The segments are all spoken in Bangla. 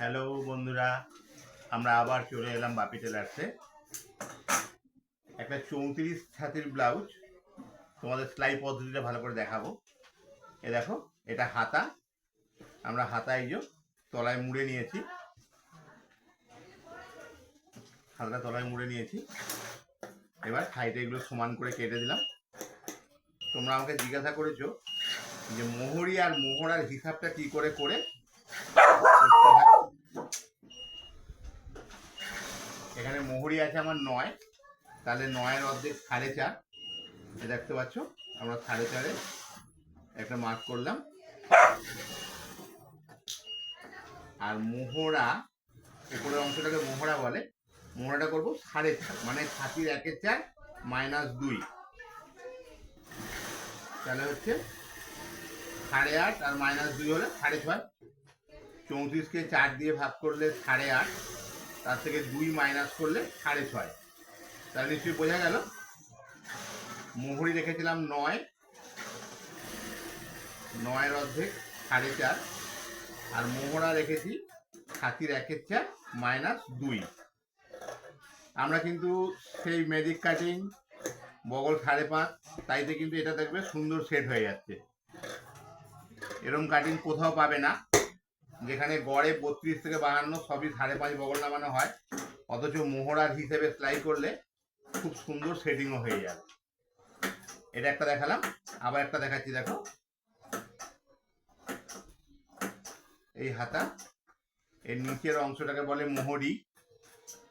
হ্যালো বন্ধুরা, আমরা আবার চলে এলাম বাপি টেলার্সে। একটা চৌত্রিশ ছাতির ব্লাউজ, তোমাদের সেলাই পদ্ধতিটা ভালো করে দেখাবো। এ দেখো, এটা হাতা, আমরা হাতায় যে তলায় মুড়ে নিয়েছি। হাতাটা তলায় মুড়ে নিয়েছি। এবার সাইডে এগুলো সমান করে কেটে দিলাম। তোমরা আমাকে জিজ্ঞাসা করেছ যে মোহরি আর মোহরার হিসাবটা কি করে করে করতে হয়। এখানে মোহরি আছে আমার নয়। তাহলে নয়ের অর্ধেক সাড়ে চার। দেখতে পাচ্ছ, আমরা সাড়ে চারে একটা মার্ক করলাম। আর মোহরা, উপরের অংশটাকে মোহরা বলে। মোহরাটা করব সাড়ে চার মানে ছাতির একের চার মাইনাস দুই। তাহলে হচ্ছে সাড়ে আট আর মাইনাস দুই হলে সাড়ে ছয়। চৌত্রিশকে চার দিয়ে ভাগ করলে সাড়ে আট। তার থেকে দুই মাইনাস করলে সাড়ে ছয়। তাহলে নিশ্চয়ই বোঝা গেল। মোহরি রেখেছিলাম নয়। নয়ের অর্ধেক সাড়ে চার। আর মোহরা রেখেছি ছাতির একের চার মাইনাস দুই। আমরা কিন্তু সেই ম্যাজিক কাটিং বগল সাড়ে পাঁচ, তাইতে কিন্তু এটা দেখবে সুন্দর সেট হয়ে যাচ্ছে। এরকম কাটিং কোথাও পাবে না। যেখানে গড়ে বত্রিশ থেকে বাহান্ন, সবই সাড়ে পাঁচ বগল নামানো হয়। অথচ মোহরার হিসেবে সেলাই করলে খুব সুন্দর সেটিংও হয়ে যাবে। এটা একটা দেখালাম, আবার একটা দেখাচ্ছি, দেখো। এই হাতা, এর নিচের অংশটাকে বলে মোহরি।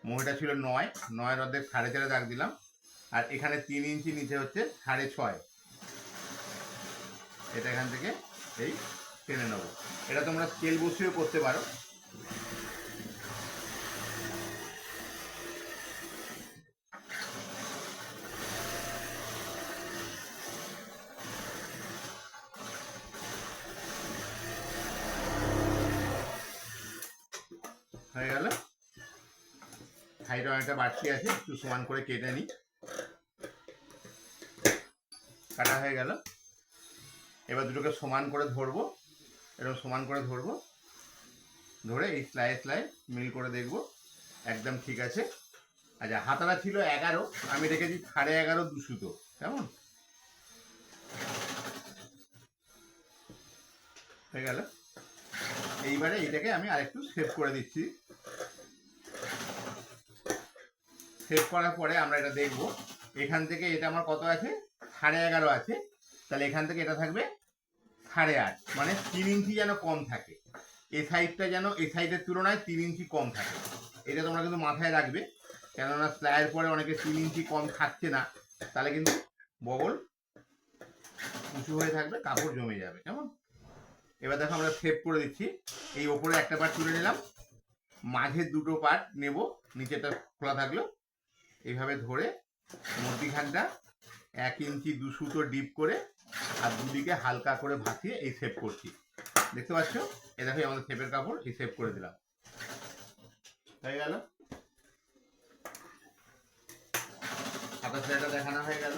মোহরিটা ছিল নয়, নয়ের অর্ধেক সাড়ে চারে দাগ দিলাম। আর এখানে তিন ইঞ্চি নিচে হচ্ছে সাড়ে ছয়। এটা এখান থেকে এই টেনে নেব। এটা তোমরা স্কেল বসিয়েও করতে পারো। হয়ে গেল। সাইডে অনেকটা বাড়তি আছে, একটু সমান করে কেটে নিই। কাটা হয়ে গেল। এবার দুটোকে সমান করে ধরবো। এরকম সমান করে ধরবো। ধরে এই স্লাই স্লাই মিল করে দেখব। একদম ঠিক আছে। আচ্ছা হাতাটা ছিল এগারো। আমি রেখেছি সাড়ে এগারো দুশোতো কেমন? হয়ে গেল। এইবারে এইটাকে আমি আরেকটু সেভ করে দিচ্ছি। সেভ করার পরে আমরা এটা দেখব। এখান থেকে এটা আমার কত আছে? সাড়ে এগারো আছে। তাহলে এখান থেকে এটা থাকবে সাড়ে আট মানে তিন ইঞ্চি যেন কম থাকে। এই সাইডটা যেন এই সাইডের তুলনায় তিন ইঞ্চি কম থাকে। এটা তোমরা কিন্তু মাথায় রাখবে, কেননা স্লাইয়ের পরে অনেকে তিন ইঞ্চি কম থাকছে না, তাহলে কিন্তু বগল উঁচু হয়ে থাকবে, কাপড় জমে যাবে, কেমন? এবার দেখো আমরা সেভ করে দিচ্ছি। এই ওপরে একটা পার্ট তুলে নিলাম। মাঝের দুটো পার্ট নেব নিচেটা খোলা থাকল। এইভাবে ধরে মধ্যিখানটা এক ইঞ্চি দু সুতো ডিপ করে আর দুদিকে হালকা করে ভাসিয়ে এই সেভ করছি। দেখতে পাচ্ছ? এ দেখো আমাদের সেপের কাপড়, এই সেভ করে দিলাম। হয়ে গেল? হাতা সেলাইটা দেখানো হয়ে গেল।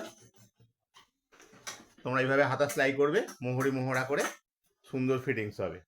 তোমরা এইভাবে হাতা সেলাই করবে, মোহরি মোহরা করে সুন্দর ফিটিংস হবে।